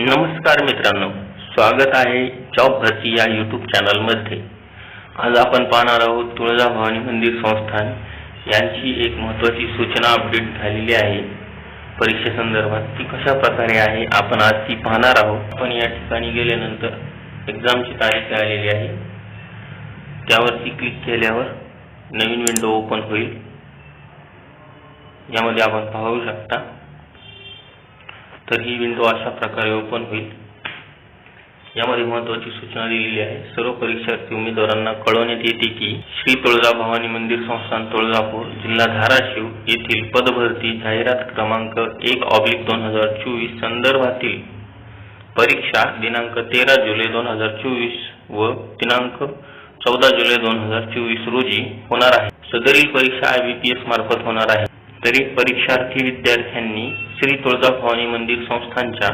नमस्कार मित्रांनो स्वागत आहे जॉब भरती या यूट्यूब चॅनलमध्ये आज आपण पाहणार आहोत तुळजाभवानी मंदिर संस्थान. यांची एक महत्त्वाची सूचना अपडेट झालेली आहे. परीक्षेसंदर्भात ती कशा प्रकारे आहे आपण आज ती पाहणार आहोत. आपण या ठिकाणी गेल्यानंतर एक्झामची तारीख आलेली आहे. त्यावरती क्लिक केल्यावर नवीन विंडो ओपन होईल. यामध्ये आपण पाहू शकता. तर ही विंडो अशा प्रकारे ओपन होईल. यामध्ये महत्वाची सूचना दिलेली आहे. सर्व परीक्षार्थी उमेदवारांना कळवण्यात येते की श्री तुळजाभवानी मंदिर संस्थान तुळजापूर जिल्हा धाराशिव येथील पदभरती जाहिरात क्रमांक एक ऑब्लिक दोन हजार चोवीस संदर्भातील परीक्षा दिनांक तेरा जुलै दोन हजार चोवीस व दिनांक चौदा जुलै दोन हजार चोवीस रोजी होणार आहे. सदरील परीक्षा आय बी पी एस मार्फत होणार आहे. तरी परीक्षार्थी विद्यार्थ्यांनी श्री तुळजाभवानी मंदिर संस्थांच्या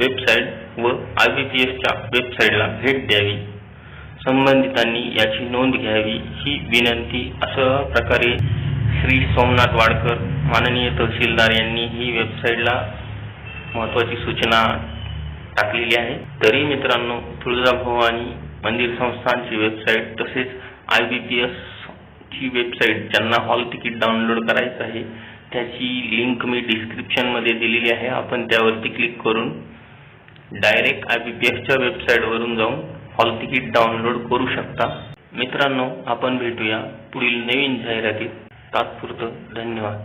वेबसाईट व आय बी पी एसच्या वेबसाईटला भेट द्यावी. संबंधितांनी याची नोंद घ्यावी ही विनंती. अशा प्रकारे श्री सोमनाथ वाडकर माननीय तहसीलदार यांनी ही वेबसाईटला महत्त्वाची सूचना टाकलेली आहे. तरी मित्रांनो तुळजाभवानी मंदिर संस्थांची वेबसाईट तसेच आय बी पी एस ची वेबसाईट ज्यांना हॉल तिकीट डाउनलोड करायचं आहे त्याची लिंक मी डिस्क्रिप्शनमध्ये दिलेली आहे. आपण त्यावरती क्लिक करून डायरेक्ट आय बी पी एफच्या वेबसाईटवरून जाऊन हॉल तिकीट डाउनलोड करू शकता. मित्रांनो आपण भेटूया पुढील नवीन जाहिरातीत. तात्पुरतं धन्यवाद.